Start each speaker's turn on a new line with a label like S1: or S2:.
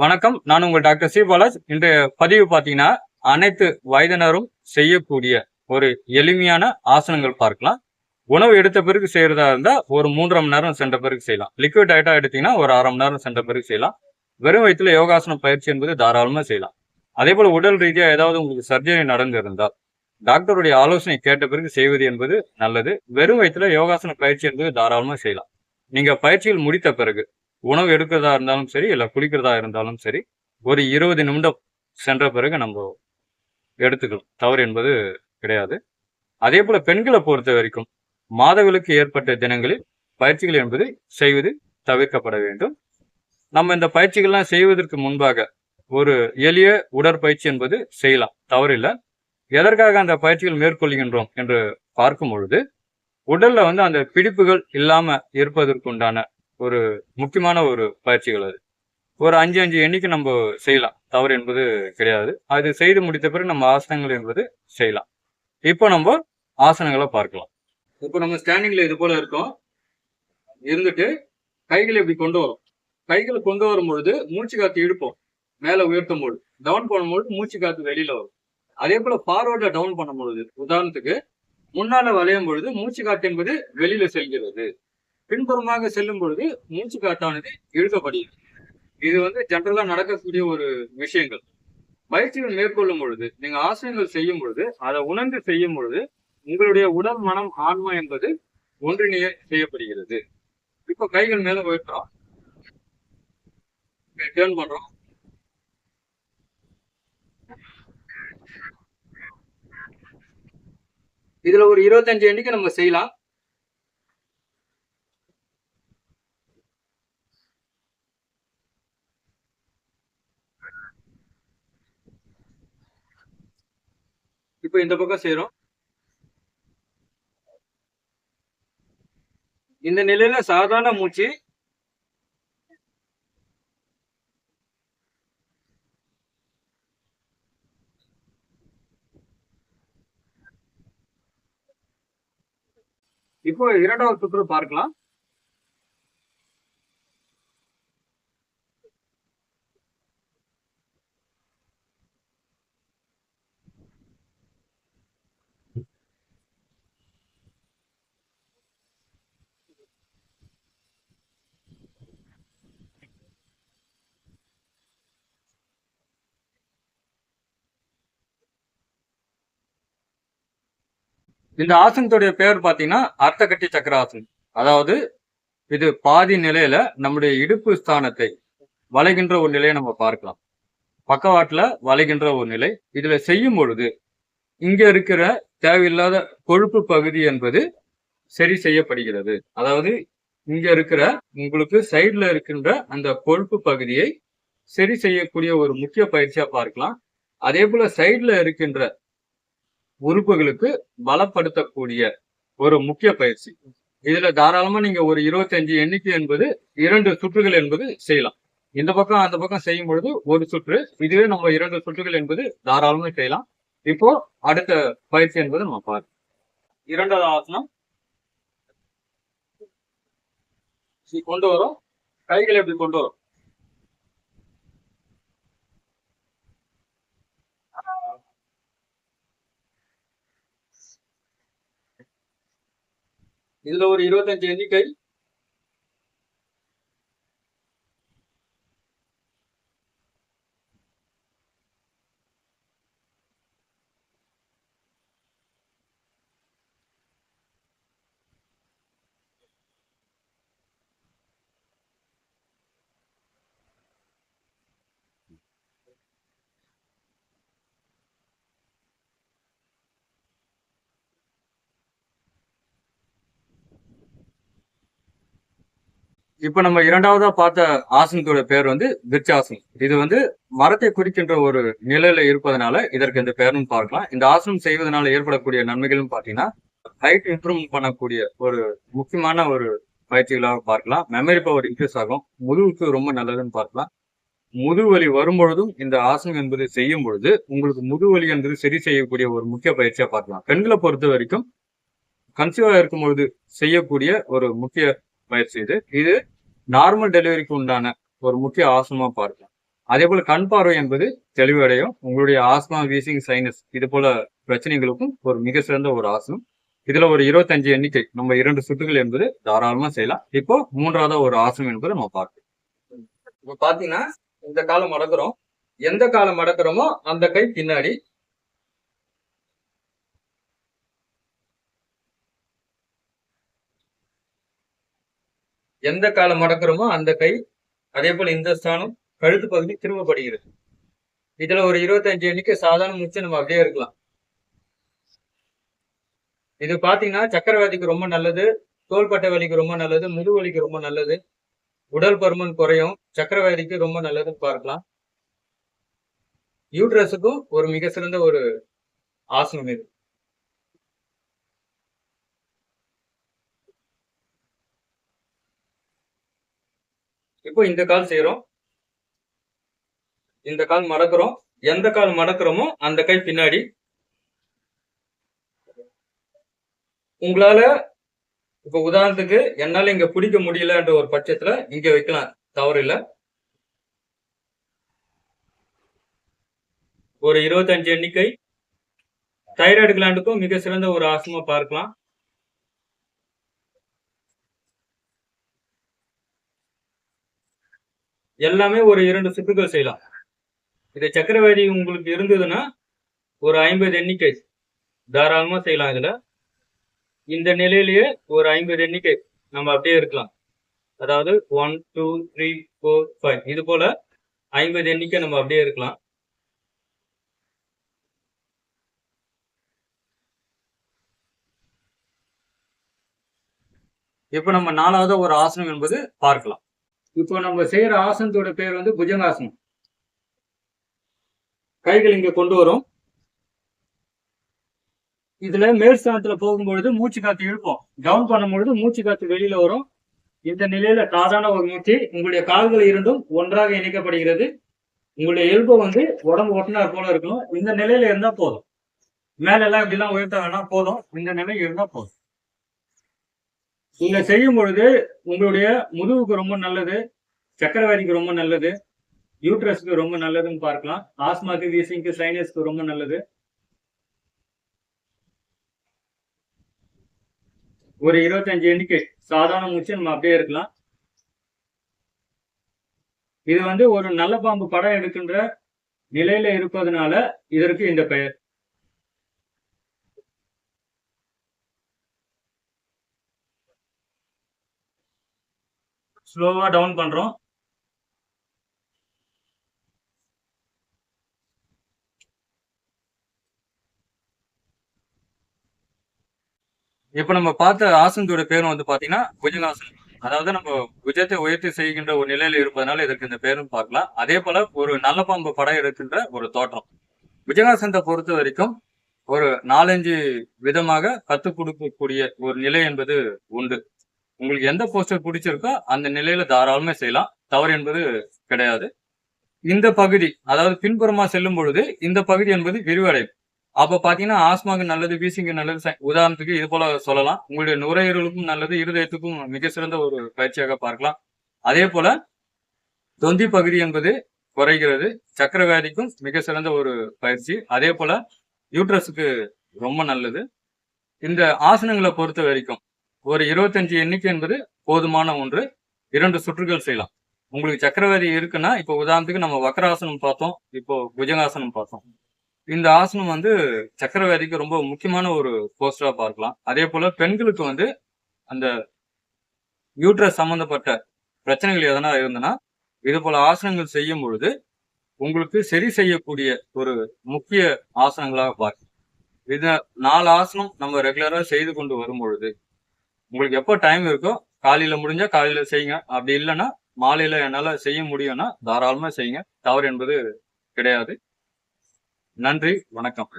S1: வணக்கம். நான் உங்கள் டாக்டர் சி. பாலாஜ். பதிவு பார்த்தீங்கன்னா அனைத்து வயதினரும் செய்யக்கூடிய ஒரு எளிமையான ஆசனங்கள் பார்க்கலாம். உணவு எடுத்த பிறகு செய்யறதா இருந்தால் ஒரு மூன்றரை மணி நேரம் சென்ற பிறகு செய்யலாம். லிக்விட் டயட்டா எடுத்தீங்கன்னா ஒரு அரை மணி நேரம் சென்ற பிறகு செய்யலாம். வெறும் வயிற்றுல யோகாசனம் பயிற்சி என்பது தாராளமாக செய்யலாம். அதே போல் உடல் ரீதியாக ஏதாவது உங்களுக்கு சர்ஜரி நடந்திருந்தால் டாக்டருடைய ஆலோசனை கேட்ட பிறகு செய்வது என்பது நல்லது. வெறும் வயிற்றுல யோகாசன பயிற்சி என்பது தாராளமாக செய்யலாம். நீங்கள் பயிற்சிகள் முடித்த பிறகு உணவு எடுக்கிறதா இருந்தாலும் சரி இல்லை குளிக்கிறதா இருந்தாலும் சரி ஒரு இருபது நிமிடம் சென்ற பிறகு நம்ம எடுத்துக்கலாம். தவறு என்பது கிடையாது. அதே போல பெண்களை பொறுத்த வரைக்கும் மாதவிலக்கு ஏற்பட்ட தினங்களில் பயிற்சிகள் என்பது செய்வது தவிர்க்கப்பட வேண்டும். நம்ம இந்த பயிற்சிகள்லாம் செய்வதற்கு முன்பாக ஒரு எளிய உடற்பயிற்சி என்பது செய்யலாம். தவறில்லை எதற்காக அந்த பயிற்சிகள் மேற்கொள்கின்றோம் என்று பார்க்கும் பொழுது உடல்ல வந்து அந்த பிடிப்புகள் இல்லாம இருப்பதற்குண்டான ஒரு முக்கியமான ஒரு பயிற்சிகள் அது. ஒரு அஞ்சு அஞ்சு எண்ணிக்கை நம்ம செய்யலாம். தவறு என்பது கிடையாது. அது செய்து முடித்த பிறகு நம்ம ஆசனங்கள் என்பது செய்யலாம். இப்போ நம்ம ஆசனங்களை பார்க்கலாம். இப்போ நம்ம ஸ்டாண்டிங்ல இது போல இருக்கோம். இருந்துட்டு கைகளை இப்படி கொண்டு வரும். கைகளை கொண்டு வரும் பொழுது மூச்சு காத்து இழுப்போம். மேல உயர்த்தும் பொழுது. டவுன் பண்ணும்பொழுது மூச்சு காத்து வெளியில வரும். அதே போல ஃபார்வர்ட்ல டவுன் பண்ணும் பொழுது. உதாரணத்துக்கு முன்னால வளையும் பொழுது மூச்சு காத்து என்பது வெளியில செல்கிறது. பின்புறமாக செல்லும் பொழுது மூச்சு காட்டானது இழுக்கப்படுகிறது. இது வந்து ஜென்ரலா நடக்கக்கூடிய ஒரு விஷயங்கள். பயிற்சிகள் மேற்கொள்ளும் பொழுது நீங்க ஆசனங்கள் செய்யும் பொழுது அதை உணர்ந்து செய்யும் பொழுது உங்களுடைய உடல் மனம் ஆன்மா என்பது ஒன்றிணைய செய்யப்படுகிறது. இப்போ கைகள் மேல உயர்த்துறோம் டேர்ன் பண்றோம். இதுல ஒரு இருபத்தஞ்சு எண்ணிக்கை நம்ம செய்யலாம். இப்போ இந்த பக்கம் சேரும். இந்த நிலையில சாதாரண மூச்சு. இப்போ இரண்டாவது சுற்று பார்க்கலாம். இந்த ஆசனத்துடைய பேர் பார்த்தீங்கன்னா அர்த்தகட்டி சக்கராசன் அதாவது இது பாதி நிலையில நம்முடைய இடுப்பு ஸ்தானத்தை வளைகின்ற ஒரு நிலையை நம்ம பார்க்கலாம். பக்கவாட்டில் வளைகின்ற ஒரு நிலை. இதுல செய்யும் பொழுது இங்க இருக்கிற தேவையில்லாத கொழுப்பு பகுதி என்பது சரி செய்யப்படுகிறது. அதாவது இங்க இருக்கிற உங்களுக்கு சைடில் இருக்கின்ற அந்த கொழுப்பு பகுதியை சரி செய்யக்கூடிய ஒரு முக்கிய பயிற்சியா பார்க்கலாம். அதே போல சைடில் இருக்கின்ற உறுப்புகளுக்கு பலப்படுத்தக்கூடிய ஒரு முக்கிய பயிற்சி. இதுல தாராளமா நீங்க ஒரு இருபத்தஞ்சு எண்ணிக்கை என்பது இரண்டு சுற்றுகள் என்பது செய்யலாம். இந்த பக்கம் அந்த பக்கம் செய்யும் பொழுது ஒரு சுற்று இதுவே நம்ம இரண்டு சுற்றுகள் என்பது தாராளமா செய்யலாம். இப்போ அடுத்த பயிற்சி என்பது நம்ம பார்க்கலாம் இரண்டாவது ஆசனம். கொண்டு வரோம். கைகளை எப்படி கொண்டு வரும். இதுல ஒரு இருபத்தஞ்சு எண்ணிக்கை இப்ப நம்ம இரண்டாவதா பார்த்த ஆசனத்தோட பேர் வந்து விர்ச்சாசனம். இது வந்து மரத்தை குறிக்கின்ற ஒரு நிலையில இருப்பதனால இதற்கு இந்த பேரும் பார்க்கலாம். இந்த ஆசனம் செய்வதனால ஏற்படக்கூடிய நன்மைகளும் பாத்தீங்கன்னா ஹைட் இம்ப்ரூவ் பண்ணக்கூடிய ஒரு முக்கியமான ஒரு பயிற்சிகளாக பார்க்கலாம். மெமரி பவர் இன்க்ரீஸ் ஆகும். முதுகுக்கு ரொம்ப நல்லதுன்னு பார்க்கலாம். முதுவலி வரும்பொழுதும் இந்த ஆசனம் என்பது செய்யும் பொழுது உங்களுக்கு முதுவலி என்பது சரி செய்யக்கூடிய ஒரு முக்கிய பயிற்சியா பார்க்கலாம். பெண்களை பொறுத்த வரைக்கும் கன்சீவா இருக்கும் பொழுது செய்யக்கூடிய ஒரு முக்கிய பயிற்சி இது. இது நார்மல் டெலிவரிக்கு உண்டான ஒரு முக்கிய ஆசனமா பார்க்கலாம். அதே போல கண் பார்வை என்பது தெளிவடையும். உங்களுடைய ஆஸ்மா வீசிங் சைனஸ் இது போல பிரச்சனைகளுக்கும் ஒரு மிக சிறந்த ஒரு ஆசனம். இதுல ஒரு இருபத்தஞ்சு எண்ணிக்கை நம்ம இரண்டு சுட்டுகள் என்பது தாராளமா செய்யலாம். இப்போ மூன்றாவது ஒரு ஆசனம் என்பது நம்ம பார்க்கலாம். இப்ப பாத்தீங்கன்னா இந்த காலம் மடக்கிறோம். எந்த காலம் மடக்கிறோமோ அந்த கை பின்னாடி எந்த காலம் மடக்கிறோமோ அந்த கை அதே போல் இந்த ஸ்தானம் கழுத்து பகுதி திரும்பப்படுகிறது இதுல ஒரு இருபத்தஞ்சு எண்ணிக்கை சாதாரண முடிச்சு நம்ம அப்படியே இருக்கலாம். இது பாத்தீங்கன்னா சக்கரவாதிக்கு ரொம்ப நல்லது தோள்பட்டை வலிக்கு ரொம்ப நல்லது முதுவலிக்கு ரொம்ப நல்லது உடல் பருமன் குறையும் சக்கரவாதிக்கு ரொம்ப நல்லதுன்னு பார்க்கலாம். யூட்ரஸுக்கும் ஒரு மிக சிறந்த ஒரு ஆசனம் இது. இப்போ இந்த கால் செய்யறோம் இந்த கால் மடக்குறோம். எந்த கால் மடக்குறோமோ அந்த கை பின்னாடி. உங்களால இப்ப உதாரணத்துக்கு என்னால இங்க பிடிக்க முடியலன்ற ஒரு பட்சத்துல இங்க வைக்கலாம். தவறு இல்ல. ஒரு இருபத்தஞ்சு எண்ணிக்கை. தைராய்டு கிளாண்டுக்கும் மிக சிறந்த ஒரு ஆசனமா பார்க்கலாம். எல்லாமே ஒரு இரண்டு சுற்றுகள் செய்யலாம். இது சக்கரவாதி உங்களுக்கு இருந்ததுன்னா ஒரு ஐம்பது எண்ணிக்கை தாராளமாக செய்யலாம் இதில். இந்த நிலையிலேயே ஒரு ஐம்பது எண்ணிக்கை நம்ம அப்படியே இருக்கலாம். அதாவது one two three four five இது போல் ஐம்பது எண்ணிக்கை நம்ம அப்படியே இருக்கலாம். இப்போ நம்ம நாலாவது ஒரு ஆசனம் என்பது பார்க்கலாம். இப்போ நம்ம செய்யற ஆசனத்தோட பேர் வந்து புஜங்காசனம். கைகள் இங்க கொண்டு வரும். இதுல மேல் ஸ்தானத்துல போகும்பொழுது மூச்சு காத்து இழுப்போம். டவுன் பண்ணும்பொழுது மூச்சு காத்து வெளியில வரும். இந்த நிலையில சாதாரண ஒரு மூச்சு உங்களுடைய கால்கள் இரண்டும் ஒன்றாக இணைக்கப்படுகிறது. உங்களுடைய எல்போ வந்து உடம்பு ஒட்டினார் போல இருக்கணும். இந்த நிலையில இருந்தா போதும். மேல எல்லாம் இப்படிலாம் உயர்த்த வேணா போதும். இந்த நிலை இருந்தா போதும். நீங்க செய்யும் பொழுது உங்களுடைய முதுகுக்கு ரொம்ப நல்லது சக்கரவாதிக்கு ரொம்ப நல்லது யூட்ரஸ்க்கு ரொம்ப நல்லதுன்னு பார்க்கலாம். ஆஸ்மாக்கு வீசிங்க்கு சைனஸ்க்கு ரொம்ப நல்லது. ஒரு இருபத்தஞ்சு எண்ணிக்கை. சாதாரண மூச்சு நம்ம அப்படியே இருக்கலாம். இது வந்து ஒரு நல்ல பாம்பு படம் எடுக்கின்ற நிலையில இருப்பதனால இதற்கு இந்த பெயர். ஸ்லோவாக டவுன் பண்றோம். இப்போ நம்ம பார்த்த ஆசனத்தோட பேரும் வந்து பார்த்தீங்கன்னா புஜங்காசனம். அதாவது நம்ம புஜத்தை உயர்த்தி செய்கின்ற ஒரு நிலையில இருப்பதனால இதற்கு இந்த பேரும் பார்க்கலாம். அதே போல ஒரு நல்ல பாம்பு படம் எடுக்கின்ற ஒரு தோற்றம். புஜங்காசனத்தை பொறுத்த வரைக்கும் ஒரு நாலஞ்சு விதமாக கற்றுக் கொடுக்கக்கூடிய ஒரு நிலை என்பது உண்டு. உங்களுக்கு எந்த போஸ்டர் பிடிச்சிருக்கோ அந்த நிலையில தாராளமே செய்யலாம். தவறு என்பது கிடையாது. இந்த பகுதி அதாவது பின்புறமா செல்லும் பொழுது இந்த பகுதி என்பது விரிவடையும். அப்ப பாத்தீங்கன்னா ஆஸ்மாக்கு நல்லது வீசிங்க நல்லது சை- உதாரணத்துக்கு இது போல சொல்லலாம். உங்களுடைய நுரையீரலுக்கும் நல்லது இருதயத்துக்கும் மிக சிறந்த ஒரு பயிற்சியாக பார்க்கலாம். அதே போல தொந்தி பகுதி என்பது குறைகிறது. சக்கரவியாதிக்கும் மிக சிறந்த ஒரு பயிற்சி. அதே போல யூட்ரஸுக்கு ரொம்ப நல்லது. இந்த ஆசனங்களை பொறுத்த வரைக்கும் ஒரு இருபத்தஞ்சு எண்ணிக்கை என்பது போதுமான ஒன்று. இரண்டு சுற்றுகள் செய்யலாம். உங்களுக்கு சக்கரவாதி இருக்குன்னா இப்போ உதாரணத்துக்கு நம்ம வக்கராசனம் பார்த்தோம். இப்போ புஜங்காசனம் பார்த்தோம். இந்த ஆசனம் வந்து சக்கரவரிக்கு ரொம்ப முக்கியமான ஒரு போஸ்டரா பார்க்கலாம். அதே போல பெண்களுக்கு வந்து அந்த யூட்ரஸ் சம்பந்தப்பட்ட பிரச்சனைகள் எதனா இருந்ததுன்னா இது போல ஆசனங்கள் செய்யும் பொழுது உங்களுக்கு சரி செய்யக்கூடிய ஒரு முக்கிய ஆசனங்களாக பார்க்கலாம். இது நாலு ஆசனம் நம்ம ரெகுலரா செய்து கொண்டு வரும் பொழுது உங்களுக்கு எப்போ டைம் இருக்கோ காலையில முடிஞ்சா காலையில செய்யுங்க. அப்படி இல்லைன்னா மாலையில என்னால செய்ய முடியும்னா தாராளமா செய்யுங்க. தவறு என்பது கிடையாது. நன்றி வணக்கம்.